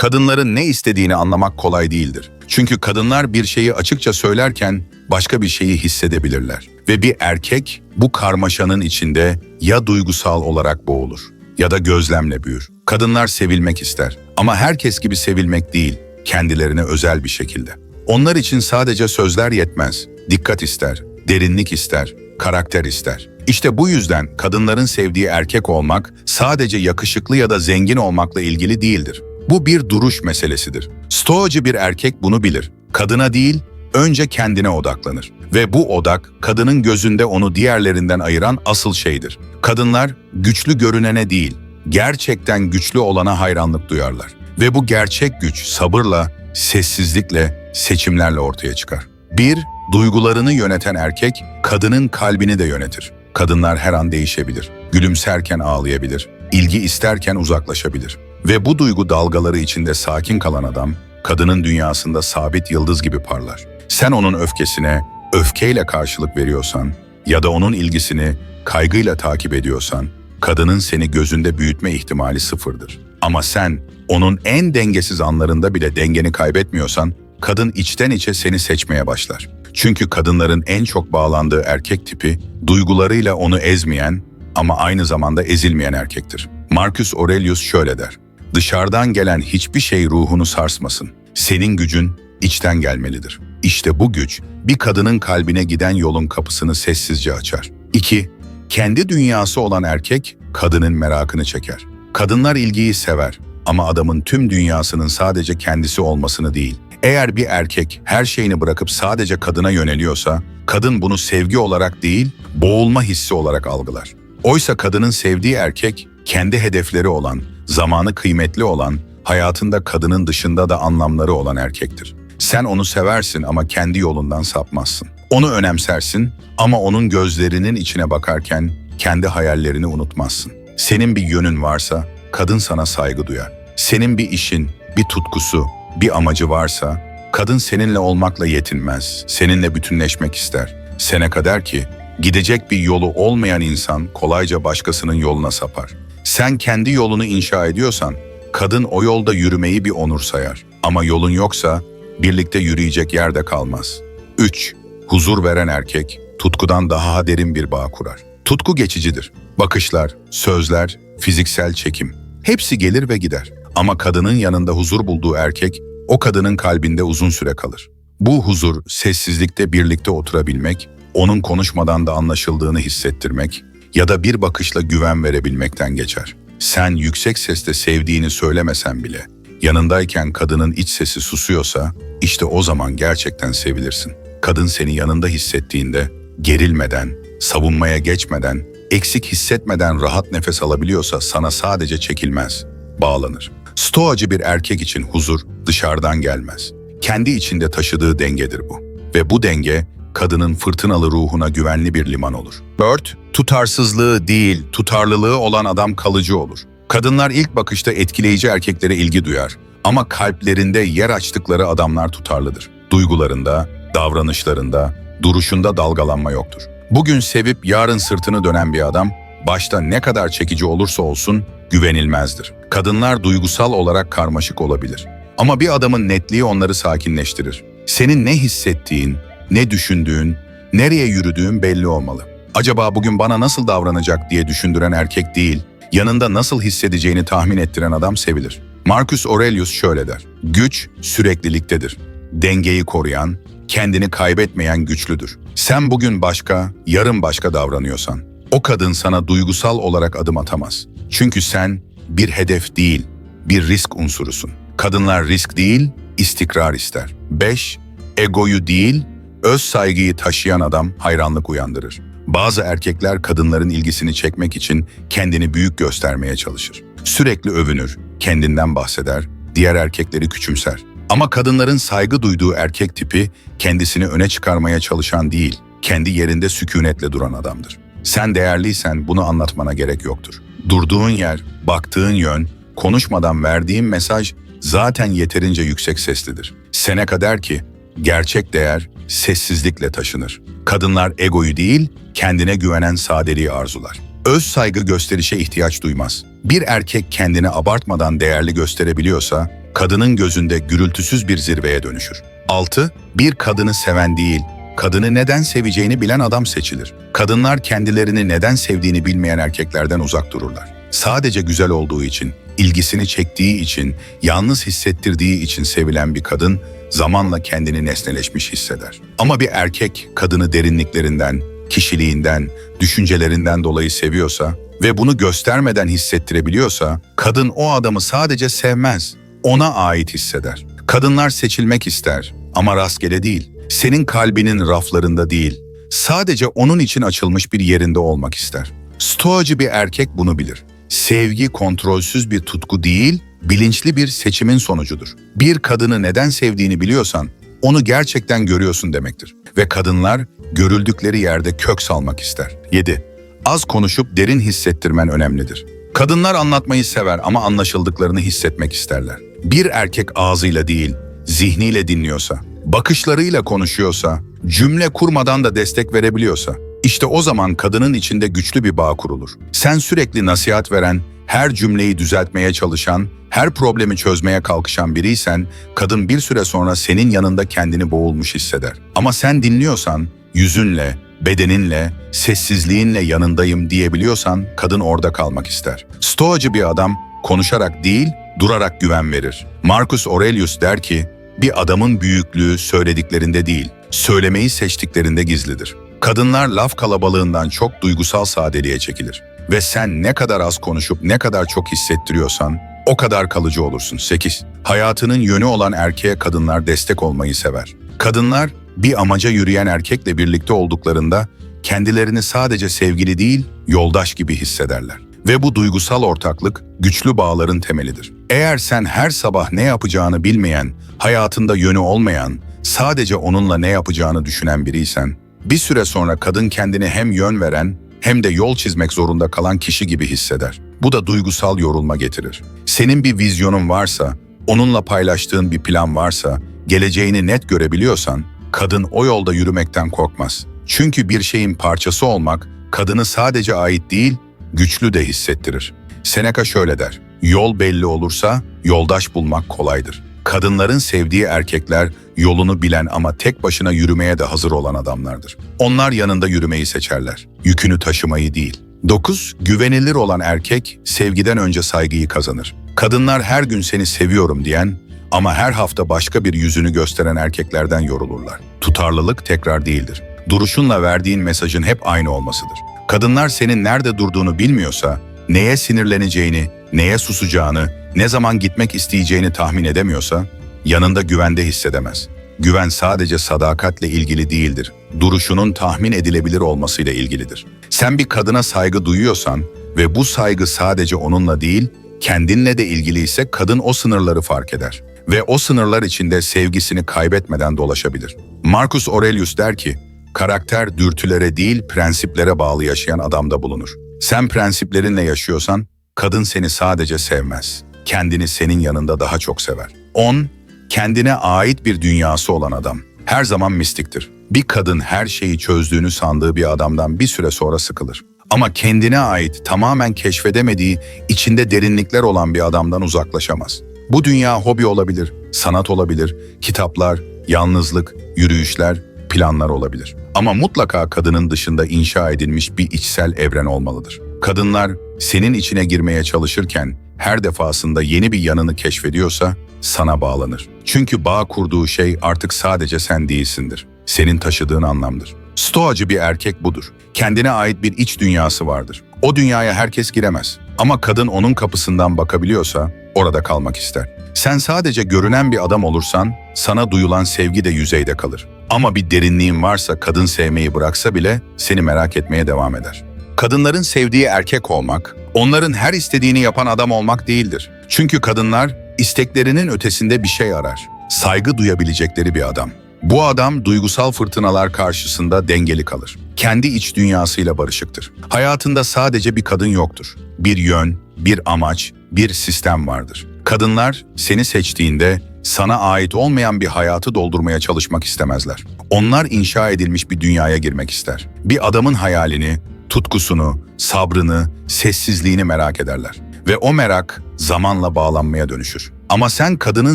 Kadınların ne istediğini anlamak kolay değildir. Çünkü kadınlar bir şeyi açıkça söylerken başka bir şeyi hissedebilirler. Ve bir erkek bu karmaşanın içinde ya duygusal olarak boğulur ya da gözlemle büyür. Kadınlar sevilmek ister ama herkes gibi sevilmek değil, kendilerine özel bir şekilde. Onlar için sadece sözler yetmez, dikkat ister, derinlik ister, karakter ister. İşte bu yüzden kadınların sevdiği erkek olmak sadece yakışıklı ya da zengin olmakla ilgili değildir. Bu bir duruş meselesidir. Stoacı bir erkek bunu bilir. Kadına değil, önce kendine odaklanır. Ve bu odak, kadının gözünde onu diğerlerinden ayıran asıl şeydir. Kadınlar güçlü görünene değil, gerçekten güçlü olana hayranlık duyarlar. Ve bu gerçek güç sabırla, sessizlikle, seçimlerle ortaya çıkar. Bir, duygularını yöneten erkek, kadının kalbini de yönetir. Kadınlar her an değişebilir. Gülümserken ağlayabilir. ilgi isterken uzaklaşabilir. Ve bu duygu dalgaları içinde sakin kalan adam, kadının dünyasında sabit yıldız gibi parlar. Sen onun öfkesine öfkeyle karşılık veriyorsan ya da onun ilgisini kaygıyla takip ediyorsan, kadının seni gözünde büyütme ihtimali sıfırdır. Ama sen onun en dengesiz anlarında bile dengeni kaybetmiyorsan, kadın içten içe seni seçmeye başlar. Çünkü kadınların en çok bağlandığı erkek tipi, duygularıyla onu ezmeyen ama aynı zamanda ezilmeyen erkektir. Marcus Aurelius şöyle der, Dışarıdan gelen hiçbir şey ruhunu sarsmasın. Senin gücün içten gelmelidir. İşte bu güç, bir kadının kalbine giden yolun kapısını sessizce açar. 2. Kendi dünyası olan erkek, kadının merakını çeker. Kadınlar ilgiyi sever ama adamın tüm dünyasının sadece kendisi olmasını değil. Eğer bir erkek her şeyini bırakıp sadece kadına yöneliyorsa, kadın bunu sevgi olarak değil, boğulma hissi olarak algılar. Oysa kadının sevdiği erkek, kendi hedefleri olan, zamanı kıymetli olan, hayatında kadının dışında da anlamları olan erkektir. Sen onu seversin ama kendi yolundan sapmazsın. Onu önemsersin ama onun gözlerinin içine bakarken kendi hayallerini unutmazsın. Senin bir yönün varsa kadın sana saygı duyar. Senin bir işin, bir tutkusu, bir amacı varsa kadın seninle olmakla yetinmez, seninle bütünleşmek ister. Sene kadar ki gidecek bir yolu olmayan insan kolayca başkasının yoluna sapar. Sen kendi yolunu inşa ediyorsan kadın o yolda yürümeyi bir onur sayar. Ama yolun yoksa birlikte yürüyecek yerde kalmaz. 3. Huzur veren erkek tutkudan daha derin bir bağ kurar. Tutku geçicidir. Bakışlar, sözler, fiziksel çekim hepsi gelir ve gider. Ama kadının yanında huzur bulduğu erkek o kadının kalbinde uzun süre kalır. Bu huzur sessizlikte birlikte oturabilmek, onun konuşmadan da anlaşıldığını hissettirmek ya da bir bakışla güven verebilmekten geçer. Sen yüksek sesle sevdiğini söylemesen bile yanındayken kadının iç sesi susuyorsa işte o zaman gerçekten sevilirsin. Kadın seni yanında hissettiğinde gerilmeden, savunmaya geçmeden, eksik hissetmeden rahat nefes alabiliyorsa sana sadece çekilmez, bağlanır. Stoacı bir erkek için huzur dışarıdan gelmez. Kendi içinde taşıdığı dengedir bu. Ve bu denge kadının fırtınalı ruhuna güvenli bir liman olur. Bird, tutarsızlığı değil, tutarlılığı olan adam kalıcı olur. Kadınlar ilk bakışta etkileyici erkeklere ilgi duyar ama kalplerinde yer açtıkları adamlar tutarlıdır. Duygularında, davranışlarında, duruşunda dalgalanma yoktur. Bugün sevip yarın sırtını dönen bir adam, başta ne kadar çekici olursa olsun güvenilmezdir. Kadınlar duygusal olarak karmaşık olabilir. Ama bir adamın netliği onları sakinleştirir. Senin ne hissettiğin, ne düşündüğün, nereye yürüdüğün belli olmalı. Acaba bugün bana nasıl davranacak diye düşündüren erkek değil, yanında nasıl hissedeceğini tahmin ettiren adam sevilir. Marcus Aurelius şöyle der, güç sürekliliktedir. Dengeyi koruyan, kendini kaybetmeyen güçlüdür. Sen bugün başka, yarın başka davranıyorsan, o kadın sana duygusal olarak adım atamaz. Çünkü sen bir hedef değil, bir risk unsurusun. Kadınlar risk değil, istikrar ister. 5. Egoyu değil, öz saygıyı taşıyan adam hayranlık uyandırır. Bazı erkekler kadınların ilgisini çekmek için kendini büyük göstermeye çalışır. Sürekli övünür, kendinden bahseder, diğer erkekleri küçümser. Ama kadınların saygı duyduğu erkek tipi kendisini öne çıkarmaya çalışan değil, kendi yerinde sükunetle duran adamdır. Sen değerliysen bunu anlatmana gerek yoktur. Durduğun yer, baktığın yön, konuşmadan verdiğin mesaj zaten yeterince yüksek seslidir. Seneca der ki, gerçek değer sessizlikle taşınır. Kadınlar egoyu değil, kendine güvenen sadeliği arzular. Öz saygı gösterişe ihtiyaç duymaz. Bir erkek kendini abartmadan değerli gösterebiliyorsa, kadının gözünde gürültüsüz bir zirveye dönüşür. 6. Bir kadını seven değil, kadını neden seveceğini bilen adam seçilir. Kadınlar kendilerini neden sevdiğini bilmeyen erkeklerden uzak dururlar. Sadece güzel olduğu için, ilgisini çektiği için, yalnız hissettirdiği için sevilen bir kadın zamanla kendini nesneleşmiş hisseder. Ama bir erkek kadını derinliklerinden, kişiliğinden, düşüncelerinden dolayı seviyorsa ve bunu göstermeden hissettirebiliyorsa, kadın o adamı sadece sevmez, ona ait hisseder. Kadınlar seçilmek ister ama rastgele değil. Senin kalbinin raflarında değil, sadece onun için açılmış bir yerinde olmak ister. Stoacı bir erkek bunu bilir. Sevgi kontrolsüz bir tutku değil, bilinçli bir seçimin sonucudur. Bir kadını neden sevdiğini biliyorsan, onu gerçekten görüyorsun demektir. Ve kadınlar görüldükleri yerde kök salmak ister. 7. Az konuşup derin hissettirmen önemlidir. Kadınlar anlatmayı sever ama anlaşıldıklarını hissetmek isterler. Bir erkek ağzıyla değil, zihniyle dinliyorsa, bakışlarıyla konuşuyorsa, cümle kurmadan da destek verebiliyorsa, işte o zaman kadının içinde güçlü bir bağ kurulur. Sen sürekli nasihat veren, her cümleyi düzeltmeye çalışan, her problemi çözmeye kalkışan biriysen, kadın bir süre sonra senin yanında kendini boğulmuş hisseder. Ama sen dinliyorsan, yüzünle, bedeninle, sessizliğinle yanındayım diyebiliyorsan kadın orada kalmak ister. Stoacı bir adam konuşarak değil, durarak güven verir. Marcus Aurelius der ki, bir adamın büyüklüğü söylediklerinde değil, söylemeyi seçtiklerinde gizlidir. Kadınlar laf kalabalığından çok duygusal sadeliğe çekilir. Ve sen ne kadar az konuşup ne kadar çok hissettiriyorsan o kadar kalıcı olursun. 8. Hayatının yönü olan erkeğe kadınlar destek olmayı sever. Kadınlar bir amaca yürüyen erkekle birlikte olduklarında kendilerini sadece sevgili değil, yoldaş gibi hissederler. Ve bu duygusal ortaklık güçlü bağların temelidir. Eğer sen her sabah ne yapacağını bilmeyen, hayatında yönü olmayan, sadece onunla ne yapacağını düşünen biriysen, bir süre sonra kadın kendini hem yön veren hem de yol çizmek zorunda kalan kişi gibi hisseder. Bu da duygusal yorulma getirir. Senin bir vizyonun varsa, onunla paylaştığın bir plan varsa, geleceğini net görebiliyorsan, kadın o yolda yürümekten korkmaz. Çünkü bir şeyin parçası olmak, kadını sadece ait değil, güçlü de hissettirir. Seneca şöyle der, yol belli olursa yoldaş bulmak kolaydır. Kadınların sevdiği erkekler yolunu bilen ama tek başına yürümeye de hazır olan adamlardır. Onlar yanında yürümeyi seçerler, yükünü taşımayı değil. 9. Güvenilir olan erkek sevgiden önce saygıyı kazanır. Kadınlar her gün seni seviyorum diyen ama her hafta başka bir yüzünü gösteren erkeklerden yorulurlar. Tutarlılık tekrar değildir. Duruşunla verdiğin mesajın hep aynı olmasıdır. Kadınlar senin nerede durduğunu bilmiyorsa, neye sinirleneceğini, neye susacağını, ne zaman gitmek isteyeceğini tahmin edemiyorsa, yanında güvende hissedemez. Güven sadece sadakatle ilgili değildir. Duruşunun tahmin edilebilir olmasıyla ilgilidir. Sen bir kadına saygı duyuyorsan ve bu saygı sadece onunla değil, kendinle de ilgili ise kadın o sınırları fark eder ve o sınırlar içinde sevgisini kaybetmeden dolaşabilir. Marcus Aurelius der ki, karakter dürtülere değil prensiplere bağlı yaşayan adamda bulunur. Sen prensiplerinle yaşıyorsan, kadın seni sadece sevmez. Kendini senin yanında daha çok sever. 10. Kendine ait bir dünyası olan adam. Her zaman mistiktir. Bir kadın her şeyi çözdüğünü sandığı bir adamdan bir süre sonra sıkılır. Ama kendine ait, tamamen keşfedemediği, içinde derinlikler olan bir adamdan uzaklaşamaz. Bu dünya hobi olabilir, sanat olabilir, kitaplar, yalnızlık, yürüyüşler, planlar olabilir. Ama mutlaka kadının dışında inşa edilmiş bir içsel evren olmalıdır. Kadınlar senin içine girmeye çalışırken her defasında yeni bir yanını keşfediyorsa sana bağlanır. Çünkü bağ kurduğu şey artık sadece sen değilsindir. Senin taşıdığın anlamdır. Stoacı bir erkek budur. Kendine ait bir iç dünyası vardır. O dünyaya herkes giremez. Ama kadın onun kapısından bakabiliyorsa orada kalmak ister. Sen sadece görünen bir adam olursan sana duyulan sevgi de yüzeyde kalır. Ama bir derinliğin varsa kadın sevmeyi bıraksa bile seni merak etmeye devam eder. Kadınların sevdiği erkek olmak, onların her istediğini yapan adam olmak değildir. Çünkü kadınlar isteklerinin ötesinde bir şey arar. Saygı duyabilecekleri bir adam. Bu adam duygusal fırtınalar karşısında dengeli kalır. Kendi iç dünyasıyla barışıktır. Hayatında sadece bir kadın yoktur. Bir yön, bir amaç, bir sistem vardır. Kadınlar seni seçtiğinde sana ait olmayan bir hayatı doldurmaya çalışmak istemezler. Onlar inşa edilmiş bir dünyaya girmek ister. Bir adamın hayalini, tutkusunu, sabrını, sessizliğini merak ederler. Ve o merak zamanla bağlanmaya dönüşür. Ama sen kadının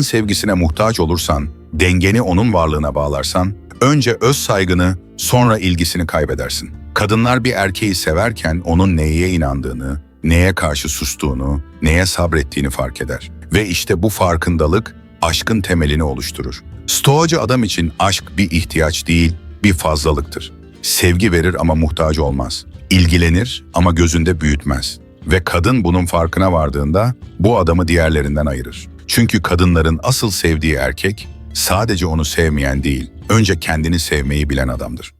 sevgisine muhtaç olursan, dengeni onun varlığına bağlarsan, önce öz saygını, sonra ilgisini kaybedersin. Kadınlar bir erkeği severken onun neye inandığını, neye karşı sustuğunu, neye sabrettiğini fark eder. Ve işte bu farkındalık aşkın temelini oluşturur. Stoacı adam için aşk bir ihtiyaç değil, bir fazlalıktır. Sevgi verir ama muhtaç olmaz. İlgilenir ama gözünde büyütmez. Ve kadın bunun farkına vardığında bu adamı diğerlerinden ayırır. Çünkü kadınların asıl sevdiği erkek sadece onu sevmeyen değil, önce kendini sevmeyi bilen adamdır.